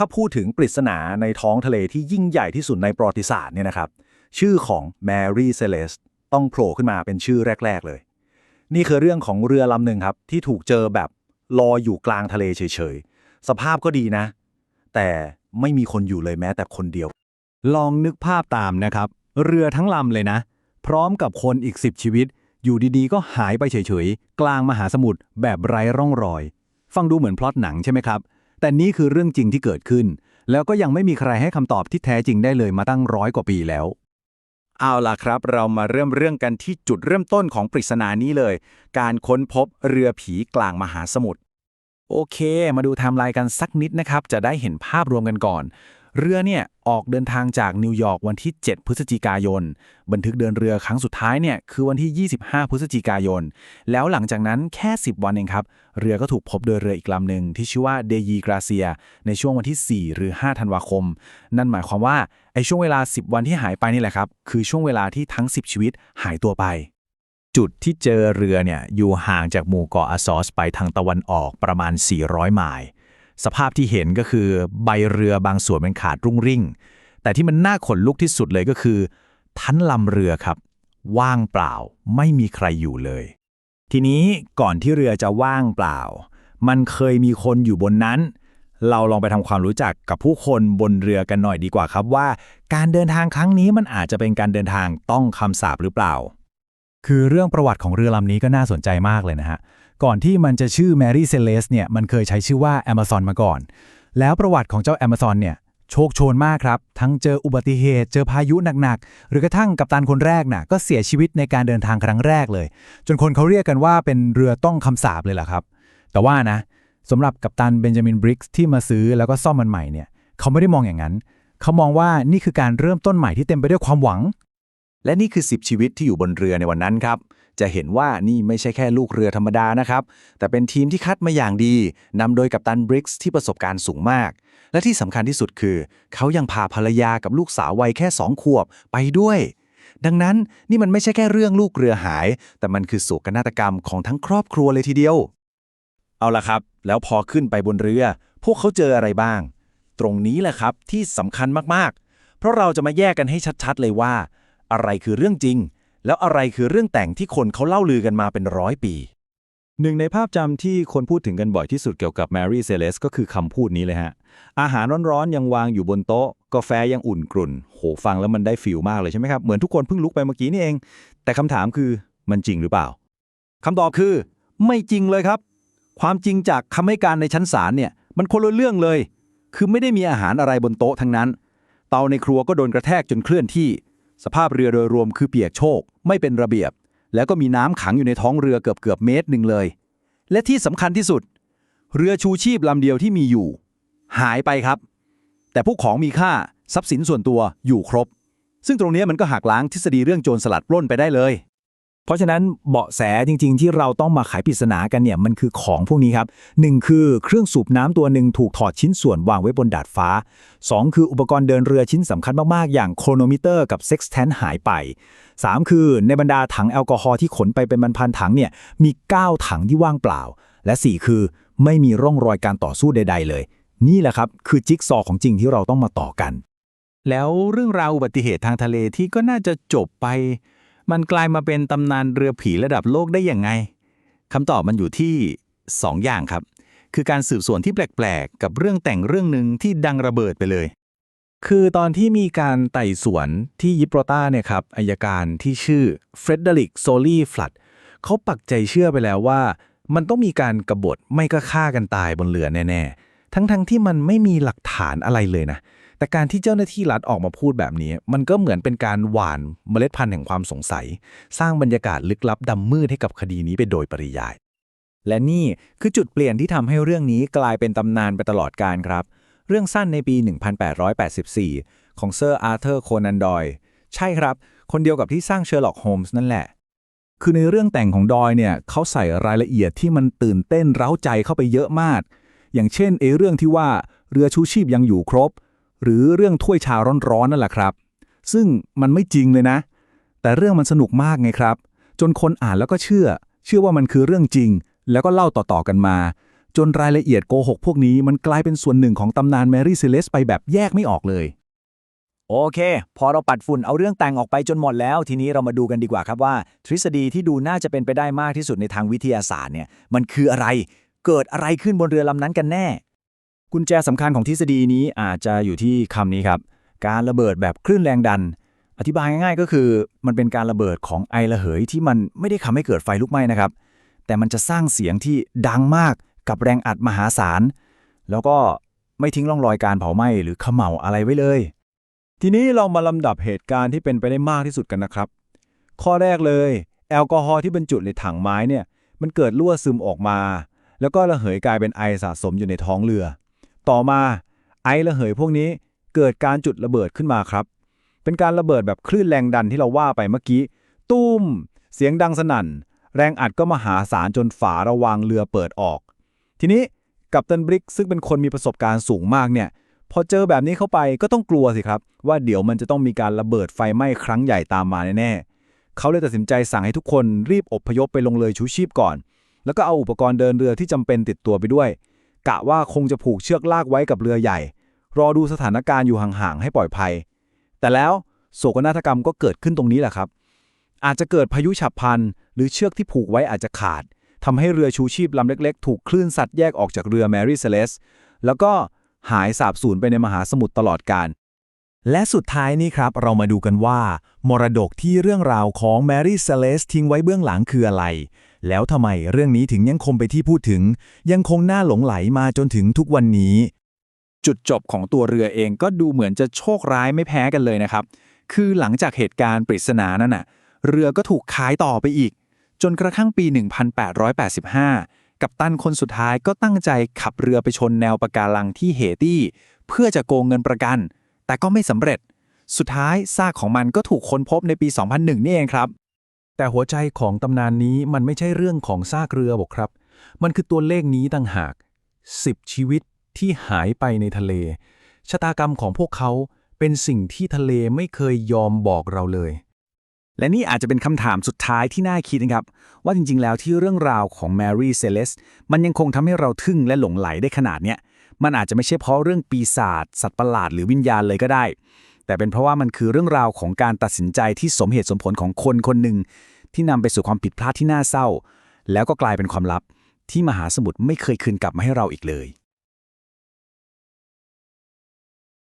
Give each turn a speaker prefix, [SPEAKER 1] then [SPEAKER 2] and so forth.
[SPEAKER 1] ถ้าพูดถึงปริศนาในท้องทะเลที่ยิ่งใหญ่ที่สุดในประวัติศาสตร์เนี่ยนะครับ ชื่อของแมรี่เซเลสต้องโผล่ขึ้นมาเป็นชื่อแรก ๆ เลย นี่คือเรื่องของเรือลำหนึ่งครับ ที่ถูกเจอแบบลอยอยู่กลางทะเลเฉยๆ สภาพก็ดีนะ แต่ไม่มีคนอยู่เลยแม้แต่คนเดียว
[SPEAKER 2] ลองนึกภาพตามนะครับ เรือทั้งลำเลยนะ พร้อมกับคนอีก 10 ชีวิต อยู่ดีๆ ก็หายไปเฉยๆ กลางมหาสมุทรแบบไร้ร่องรอย ฟังดูเหมือนพล็อตหนังใช่ไหมครับ แต่นี่คือเรื่องจริงที่เกิดขึ้น แล้วก็ยังไม่มีใครให้คำตอบที่แท้จริงได้เลยมาตั้งร้อยกว่าปีแล้ว
[SPEAKER 3] เอาล่ะครับ เรามาเริ่มเรื่องกันที่จุดเริ่มต้นของปริศนานี้เลย การค้นพบเรือผีกลางมหาสมุทรโอเค มาดูไทม์ไลน์กันสักนิดนะครับ จะได้เห็นภาพรวมกันก่อน เรือเนี่ยออกเดินทางจากนิวยอร์กวันที่ 7 พฤศจิกายน บันทึกเดินเรือครั้งสุดท้ายเนี่ยคือวันที่ 25 พฤศจิกายน แล้วหลังจากนั้นแค่ 10 วันเองครับ เรือก็ถูกพบโดยเรืออีกลำหนึ่งที่ชื่อว่าเดยีกราเซีย ในช่วงวันที่ 4 หรือ 5 ธันวาคม นั่นหมายความว่าไอ้ช่วงเวลา 10 วันที่หายไปนี่แหละครับ คือช่วงเวลาที่ทั้ง 10 ชีวิตหายตัวไป จุดที่เจอเรือเนี่ยอยู่ห่างจากหมู่เกาะอาซอสไปทางตะวันออกประมาณ 400 ไมล์ สภาพที่เห็นก็คือใบเรือบางส่วนมันขาดรุ่งริ่ง แต่ที่มันน่าขนลุกที่สุดเลยก็คือ ทั้นลำเรือครับ ว่างเปล่าไม่มีใครอยู่เลย ทีนี้ก่อนที่เรือจะว่างเปล่า มันเคยมีคนอยู่บนนั้น เราลองไปทำความรู้จักกับผู้คนบนเรือกันหน่อยดีกว่าครับว่า การเดินทางครั้งนี้มันอาจจะเป็นการเดินทางต้องคำสาปหรือเปล่า
[SPEAKER 2] คือเรื่องประวัติของเรือลำนี้ก็น่าสนใจมากเลยนะฮะ ก่อนที่มันจะชื่อ Mary Celeste เนี่ยมันเคยใช้ชื่อว่า Amazon มาก่อน แล้วประวัติของเจ้า Amazon เนี่ยโชคโชนมากครับ ทั้งเจออุบัติเหตุ เจอพายุหนักๆ หรือกระทั่งกัปตันคนแรกน่ะก็เสียชีวิตในการเดินทางครั้งแรกเลย จนคนเขาเรียกกันว่าเป็นเรือต้องคำสาปเลยล่ะครับ แต่ว่านะสำหรับกัปตันเบนจามินบริกส์ที่มาซื้อแล้วก็ซ่อมมันใหม่เนี่ยเขาไม่ได้มองอย่างนั้น เขามองว่านี่คือการเริ่มต้นใหม่ที่เต็มไปด้วยความหวัง
[SPEAKER 3] และนี่คือ 10 ชีวิตที่อยู่บนเรือในวันนั้นครับ จะเห็นว่านี่ไม่ใช่แค่ลูกเรือธรรมดานะครับ แต่เป็นทีมที่คัดมาอย่างดีนำโดยกัปตันบริกส์ที่ประสบการณ์สูงมาก และที่สำคัญที่สุดคือ เขายังพาภรรยากับลูกสาววัยแค่2ขวบไปด้วย ดังนั้นนี่มันไม่ใช่แค่เรื่องลูกเรือหาย แต่มันคือโศกนาฏกรรมของทั้งครอบครัวเลยทีเดียว เอาละครับ แล้วพอขึ้นไปบนเรือ พวกเขาเจออะไรบ้าง ตรงนี้แหละครับที่สำคัญมากๆ เพราะเราจะมาแยกกันให้ชัดๆ เลยว่า อะไรคือเรื่องจริง แล้วอะไรคือเรื่องแต่งที่คนเขาเล่าลือกันมาเป็นร้อยปี
[SPEAKER 2] หนึ่งในภาพจำที่คนพูดถึงกันบ่อยที่สุดเกี่ยวกับแมรี่เซเลสก็คือคำพูดนี้เลยฮะ อาหารร้อนๆ ยังวางอยู่บนโต๊ะ กาแฟยังอุ่นกรุ่น โหฟังแล้วมันได้ฟิลมากเลยใช่ไหมครับ เหมือนทุกคนเพิ่งลุกไปเมื่อกี้นี่เอง แต่คำถามคือมันจริงหรือเปล่าคำตอบคือ ไม่จริงเลยครับ ความจริงจากคำให้การในชั้นศาลเนี่ยมันคนละเรื่องเลย คือไม่ได้มีอาหารอะไรบนโต๊ะทั้งนั้น เตาในครัวก็โดนกระแทกจนเคลื่อนที่ สภาพเรือโดยรวมคือเปียกโชก ไม่เป็นระเบียบ แล้วก็มีน้ำขังอยู่ในท้องเรือเกือบเกือบๆเมตรหนึ่งเลย และที่สำคัญที่สุด เรือชูชีพลำเดียวที่มีอยู่ หายไปครับ แต่พวกของมีค่าทรัพย์สินส่วนตัวอยู่ครบ ซึ่งตรงนี้มันก็หักล้างทฤษฎีเรื่องโจรสลัดปล้นไปได้เลย เพราะฉะนั้นเบาะแสจริง ๆ ที่เราต้องมาไขปริศนากันเนี่ยมันคือของพวกนี้ครับหนึ่งคือเครื่องสูบน้ำตัวหนึ่งถูกถอดชิ้นส่วนวางไว้บนดาดฟ้าสองคืออุปกรณ์เดินเรือชิ้นสำคัญมาก ๆ อย่างโครโนมิเตอร์กับเซ็กซ์แทนหายไปสามคือในบรรดาถังแอลกอฮอล์ที่ขนไปเป็นบรรพันถังเนี่ยมี 9 ถังที่ว่างเปล่า และ 4 คือไม่มีร่องรอยการต่อสู้ใด ๆ เลย นี่แหละครับคือจิ๊กซอของจริงที่เราต้องมาต่อกัน
[SPEAKER 3] แล้วเรื่องราวอุบัติเหตุทางทะเลที่ก็น่าจะจบไป มันกลายมาเป็นตำนานเรือผีระดับโลกได้อย่างไงคำตอบมันอยู่ที่ 2 อย่างครับ คือการสืบสวนที่แปลกๆ กับเรื่องแต่งเรื่องหนึ่งที่ดังระเบิดไปเลย คือตอนที่มีการไต่สวนที่ยิบรต้าเนี่ยครับอายการที่ชื่อเฟรเดริกโซลีฟลัดเขาปักใจเชื่อไปแล้วว่า มันต้องมีการกบฏไม่ก็ฆ่ากันตายบนเรือแน่ๆ ทั้งๆที่มันไม่มีหลักฐานอะไรเลยนะ แต่การที่เจ้าหน้าที่รัฐออกมาพูดแบบนี้ มันก็เหมือนเป็นการหว่านเมล็ดพันธุ์แห่งความสงสัย สร้างบรรยากาศลึกลับดำมืดให้กับคดีนี้ไปโดยปริยาย และนี่คือจุดเปลี่ยนที่ทำให้เรื่องนี้กลายเป็นตำนานไปตลอดกาลครับ เรื่องสั้นในปี 1884 ของเซอร์อาร์เธอร์โคนันดอยใช่ครับ คนเดียวกับที่สร้างเชอร์ล็อกโฮมส์นั่นแหละคือในเรื่องแต่งของดอยเนี่ยเขาใส่รายละเอียดที่มันตื่นเต้นเร้าใจเข้าไปเยอะมาก อย่างเช่นเอเรื่องที่ว่าเรือชูชีพยังอยู่ครบ หรือเรื่องถ้วยชาร้อนๆนั่นแหละครับ ซึ่งมันไม่จริงเลยนะ แต่เรื่องมันสนุกมากไงครับ จนคนอ่านแล้วก็เชื่อ เชื่อว่ามันคือเรื่องจริง แล้วก็เล่าต่อๆกันมา จนรายละเอียดโกหกพวกนี้มันกลายเป็นส่วนหนึ่งของตำนานแมรี่เซเลสไปแบบแยกไม่ออกเลย
[SPEAKER 2] โอเค พอเราปัดฝุ่นเอาเรื่องแต่งออกไปจนหมดแล้ว ทีนี้เรามาดูกันดีกว่าครับว่า ทฤษฎีที่ดูน่าจะเป็นไปได้มากที่สุดในทางวิทยาศาสตร์เนี่ยมันคืออะไร เกิดอะไรขึ้นบนเรือลำนั้นกันแน่ กุญแจสำคัญของทฤษฎีนี้อาจจะอยู่ที่คำนี้ครับ การระเบิดแบบคลื่นแรงดัน อธิบายง่ายๆก็คือ มันเป็นการระเบิดของไอระเหยที่มันไม่ได้ทำให้เกิดไฟลุกไหม้นะครับ แต่มันจะสร้างเสียงที่ดังมากกับแรงอัดมหาศาล แล้วก็ไม่ทิ้งร่องรอยการเผาไหม้หรือเขม่าอะไรไว้เลย ทีนี้เรามาลำดับเหตุการณ์ที่เป็นไปได้มากที่สุดกันนะครับ ข้อแรกเลย แอลกอฮอล์ที่บรรจุในถังไม้เนี่ยมันเกิดรั่วซึมออกมา แล้วก็ระเหยกลายเป็นไอสะสมอยู่ในท้องเรือ ต่อมาไอระเหยพวกนี้เกิดการจุดระเบิดขึ้นมาครับ เป็นการระเบิดแบบคลื่นแรงดันที่เราว่าไปเมื่อกี้ ตุ้ม เสียงดังสนั่น แรงอัดก็มหาศาลจนฝาระวางเรือเปิดออก ทีนี้กัปตันบริกซึ่งเป็นคนมีประสบการณ์สูงมากเนี่ยพอเจอแบบนี้เข้าไปก็ต้องกลัวสิครับ ว่าเดี๋ยวมันจะต้องมีการระเบิดไฟไหม้ครั้งใหญ่ตามมาแน่ๆเขาเลยตัดสินใจสั่งให้ทุกคนรีบอบพยพไปลงเรือชูชีพก่อน แล้วก็เอาอุปกรณ์เดินเรือที่จำเป็นติดตัวไปด้วย กะว่าคงจะผูกเชือกลากไว้กับเรือใหญ่ รอดูสถานการณ์อยู่ห่างๆให้ปลอดภัย แต่แล้วโศกนาฏกรรมก็เกิดขึ้นตรงนี้แหละครับ อาจจะเกิดพายุฉับพลัน หรือเชือกที่ผูกไว้อาจจะขาดทำให้เรือชูชีพลำเล็กๆ ถูกคลื่นซัดแยกออกจากเรือแมรี่เซเลสแล้วก็หายสาบสูญไปในมหาสมุทรตลอดกาล
[SPEAKER 3] และสุดท้ายนี้ครับ เรามาดูกันว่า มรดกที่เรื่องราวของแมรี่เซเลสทิ้งไว้เบื้องหลังคืออะไร แล้วทำไมเรื่องนี้ถึงยังคงไปที่พูดถึง ยังคงน่าหลงไหลมาจนถึงทุกวันนี้
[SPEAKER 2] จุดจบของตัวเรือเองก็ดูเหมือนจะโชคร้ายไม่แพ้กันเลยนะครับ คือหลังจากเหตุการณ์ปริศนานั้นน่ะ เรือก็ถูกขายต่อไปอีก จนกระทั่งปี 1885 กัปตันคนสุดท้ายก็ตั้งใจขับเรือไปชนแนวปะการังที่เฮตี้ เพื่อจะโกงเงินประกัน แต่ก็ไม่สำเร็จ สุดท้ายซากของมันก็ถูกค้นพบในปี 2001 นี่เองครับ
[SPEAKER 3] แต่หัวใจของตำนานนี้มันไม่ใช่เรื่องของซากเรือบอกครับ มันคือตัวเลขนี้ต่างหาก 10 ชีวิตที่หายไปในทะเล ชะตากรรมของพวกเขาเป็นสิ่งที่ทะเลไม่เคยยอมบอกเราเลย
[SPEAKER 2] และนี่อาจจะเป็นคำถามสุดท้ายที่น่าคิดนะครับ ว่าจริงๆ แล้วที่เรื่องราวของแมรี่เซเลสมันยังคงทำให้เราทึ่งและหลงไหลได้ขนาดเนี้ยมันอาจจะไม่ใช่เพราะเรื่องปีศาจสัตว์ประหลาดหรือวิญญาณเลยก็ได้ แต่เป็นเพราะว่ามันคือเรื่องราวของการตัดสินใจที่สมเหตุสมผลของคนคนหนึ่งที่นำไปสู่ความผิดพลาดที่น่าเศร้า แล้วก็กลายเป็นความลับที่มหาสมุทรไม่เคยคืนกลับมาให้เราอีกเลย